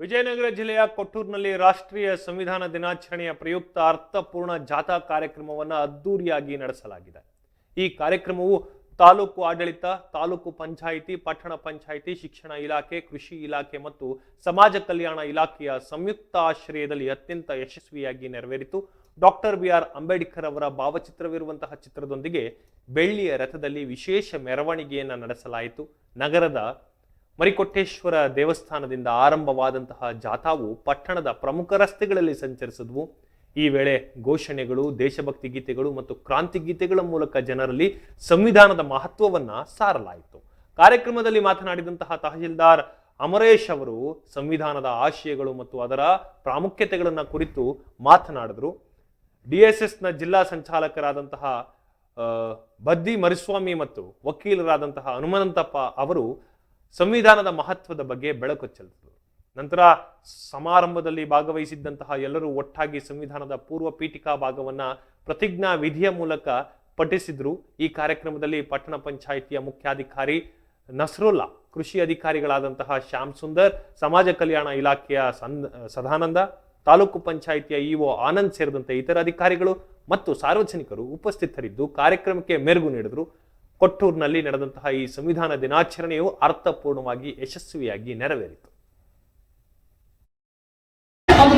ವಿಜಯನಗರ ಜಿಲ್ಲೆಯ ಕೊಟ್ಟೂರಿನಲ್ಲಿ ರಾಷ್ಟ್ರೀಯ ಸಂವಿಧಾನ ದಿನಾಚರಣೆಯ ಪ್ರಯುಕ್ತ ಅರ್ಥಪೂರ್ಣ ಜಾಥಾ ಕಾರ್ಯಕ್ರಮವನ್ನು ಅದ್ದೂರಿಯಾಗಿ ನಡೆಸಲಾಗಿದೆ. ಈ ಕಾರ್ಯಕ್ರಮವು ತಾಲೂಕು ಆಡಳಿತ, ತಾಲೂಕು ಪಂಚಾಯಿತಿ, ಪಟ್ಟಣ ಪಂಚಾಯಿತಿ, ಶಿಕ್ಷಣ ಇಲಾಖೆ, ಕೃಷಿ ಇಲಾಖೆ ಮತ್ತು ಸಮಾಜ ಕಲ್ಯಾಣ ಇಲಾಖೆಯ ಸಂಯುಕ್ತ ಆಶ್ರಯದಲ್ಲಿ ಅತ್ಯಂತ ಯಶಸ್ವಿಯಾಗಿ ನೆರವೇರಿತು. ಡಾಕ್ಟರ್ ಬಿ ಆರ್ ಅಂಬೇಡ್ಕರ್ ಅವರ ಭಾವಚಿತ್ರವಿರುವಂತಹ ಚಿತ್ರದೊಂದಿಗೆ ಬೆಳ್ಳಿಯ ರಥದಲ್ಲಿ ವಿಶೇಷ ಮೆರವಣಿಗೆಯನ್ನು ನಡೆಸಲಾಯಿತು. ನಗರದ ಮರಿಕೊಟ್ಟೇಶ್ವರ ದೇವಸ್ಥಾನದಿಂದ ಆರಂಭವಾದಂತಹ ಜಾಥಾವು ಪಟ್ಟಣದ ಪ್ರಮುಖ ರಸ್ತೆಗಳಲ್ಲಿ ಸಂಚರಿಸಿದ್ವು. ಈ ವೇಳೆ ಘೋಷಣೆಗಳು, ದೇಶಭಕ್ತಿ ಗೀತೆಗಳು ಮತ್ತು ಕ್ರಾಂತಿ ಗೀತೆಗಳ ಮೂಲಕ ಜನರಲ್ಲಿ ಸಂವಿಧಾನದ ಮಹತ್ವವನ್ನ ಸಾರಲಾಯಿತು. ಕಾರ್ಯಕ್ರಮದಲ್ಲಿ ಮಾತನಾಡಿದಂತಹ ತಹಶೀಲ್ದಾರ್ ಅಮರೇಶ್ ಅವರು ಸಂವಿಧಾನದ ಆಶಯಗಳು ಮತ್ತು ಅದರ ಪ್ರಾಮುಖ್ಯತೆಗಳನ್ನ ಕುರಿತು ಮಾತನಾಡಿದ್ರು. ಡಿಎಸ್ಎಸ್ನ ಜಿಲ್ಲಾ ಸಂಚಾಲಕರಾದಂತಹ ಬದ್ದಿ ಮರಿಸ್ವಾಮಿ ಮತ್ತು ವಕೀಲರಾದಂತಹ ಹನುಮಂತಪ್ಪ ಅವರು ಸಂವಿಧಾನದ ಮಹತ್ವದ ಬಗ್ಗೆ ಬೆಳಕು ಚೆಲ್ಲಿದರು ನಂತರ ಸಮಾರಂಭದಲ್ಲಿ ಭಾಗವಹಿಸಿದ್ದಂತಹ ಎಲ್ಲರೂ ಒಟ್ಟಾಗಿ ಸಂವಿಧಾನದ ಪೂರ್ವ ಪೀಠಿಕಾ ಭಾಗವನ್ನ ಪ್ರತಿಜ್ಞಾ ವಿಧಿಯ ಮೂಲಕ ಪಠಿಸಿದ್ರು. ಈ ಕಾರ್ಯಕ್ರಮದಲ್ಲಿ ಪಟ್ಟಣ ಪಂಚಾಯಿತಿಯ ಮುಖ್ಯಾಧಿಕಾರಿ ನಸ್ರುಲ್ಲಾ, ಕೃಷಿ ಅಧಿಕಾರಿಗಳಾದಂತಹ ಶ್ಯಾಮ್ ಸುಂದರ್, ಸಮಾಜ ಕಲ್ಯಾಣ ಇಲಾಖೆಯ ಸದಾನಂದ, ತಾಲೂಕು ಪಂಚಾಯಿತಿಯ ಇಒ ಆನಂದ್ ಸೇರಿದಂತೆ ಇತರ ಅಧಿಕಾರಿಗಳು ಮತ್ತು ಸಾರ್ವಜನಿಕರು ಉಪಸ್ಥಿತರಿದ್ದು ಕಾರ್ಯಕ್ರಮಕ್ಕೆ ಮೆರುಗು ನೀಡಿದರು. ಕೊಟ್ಟೂರಿನಲ್ಲಿ ನಡೆದಂತಹ ಈ ಸಂವಿಧಾನ ದಿನಾಚರಣೆಯು ಅರ್ಥಪೂರ್ಣವಾಗಿ ಯಶಸ್ವಿಯಾಗಿ ನೆರವೇರಿತು.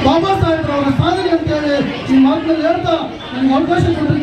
ಬಾಬಾ ಸಾಹೇಬ್ರ ಅವರ ಸಾಧನೆ ಅಂತೇಳಿ ಈ ಮಾತಿನಲ್ಲಿ ಹೇಳ್ತಾ ನನಗೆ ಅವಕಾಶ ಮಾತನ್ನು